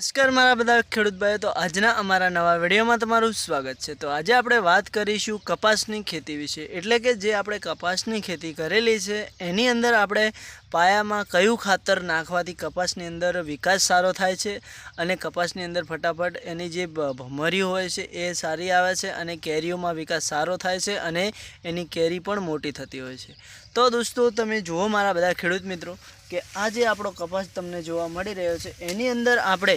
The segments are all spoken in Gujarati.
નમસ્કાર, મારા બધા ખેડૂત ભાઈઓ. તો આજના અમારા નવા વિડીયોમાં તમારું સ્વાગત છે. તો આજે આપણે વાત કરીશું કપાસની ખેતી વિશે. એટલે કે જે આપણે કપાસની ખેતી કરેલી છે, એની અંદર આપણે પાયામાં કયું ખાતર નાખવાથી કપાસની અંદર વિકાસ સારો થાય છે અને કપાસની અંદર ફટાફટ એની જે ભમરી હોય છે, એ સારી આવે છે અને કેરીઓમાં વિકાસ સારો થાય છે અને એની કેરી પણ મોટી થતી હોય છે. તો દોસ્તો, તમે જુઓ મારા બધા ખેડૂત મિત્રો, કે આ જે આપણો કપાસ તમને જોવા મળી રહ્યો છે, એની અંદર આપણે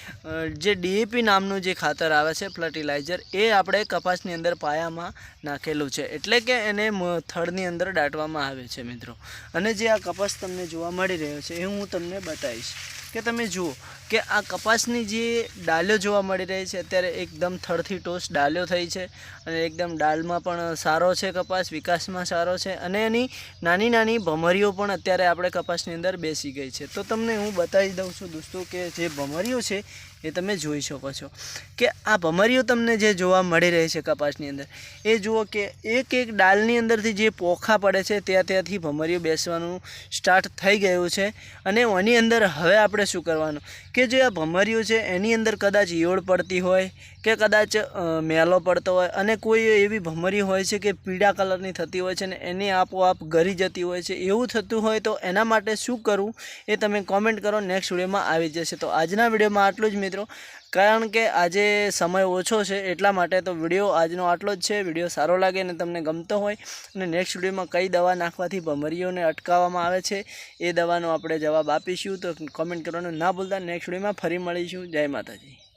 જે ડીએપી નામનું જે ખાતર આવે છે ફર્ટિલાઇઝર એ આપણે કપાસની અંદર પાયામાં નાખેલું છે. એટલે કે એને થડની અંદર દાટવામાં આવે છે, મિત્રો. અને જે આ કપાસ તમને જોવા મળી રહ્યો છે, એ હું તમને બતાવીશ. કે તમે જુઓ કે આ કપાસની જે ડાલ્યો જોવા મળી રહી છે, અત્યારે એકદમ થડથી ટોસ ડાલ્યો થઈ છે અને એકદમ ડાલમાં પણ સારો છે કપાસ, વિકાસમાં સારો છે અને એની નાની નાની ભમરીઓ પણ અત્યારે આપણે કપાસની અંદર બેસી ગઈ છે. તો તમને હું બતાવી દઉં છું દોસ્તો કે જે ભમરીઓ છે એ તમે જોઈ શકો છો. કે આ ભમરીઓ તમને જે જોવા મળી રહી છે કપાસની અંદર, એ જુઓ કે એક એક ડાલની અંદરથી જે પોખા પડે છે, ત્યાં ત્યાંથી ભમરીઓ બેસવાનું સ્ટાર્ટ થઈ ગયું છે. અને એની અંદર હવે આપણે શું કરવાનું? કે જે આ ભમરીઓ છે, એની અંદર કદાચ ઈયળ પડતી હોય કે કદાચ મેલો પડતો હોય અને કોઈ એવી ભમરી હોય છે કે પીળા કલરની થતી હોય છે ને એની આપોઆપ ગરી જતી હોય છે, એવું થતું હોય તો એના માટે શું કરવું એ તમે કોમેન્ટ કરો નેક્સ્ટ વિડીયોમાં આવી જશે. તો આજના વિડીયોમાં આટલું જ મિત્રો. કારણ કે આજે સમય ઓછો છે, એટલા માટે તો વીડિયો આજનો આટલો જ છે. વીડિયો સારો લાગે અને તમને ગમતો હોય, અને નેક્સ્ટ વિડીયોમાં કઈ દવા નાખવાથી ભમરીઓને અટકાવવામાં આવે છે, એ દવાનો આપણે જવાબ આપીશું. તો કોમેન્ટ કરવાનું ના ભૂલતા. નેક્સ્ટ વિડીયોમાં ફરી મળીશું. જય માતાજી.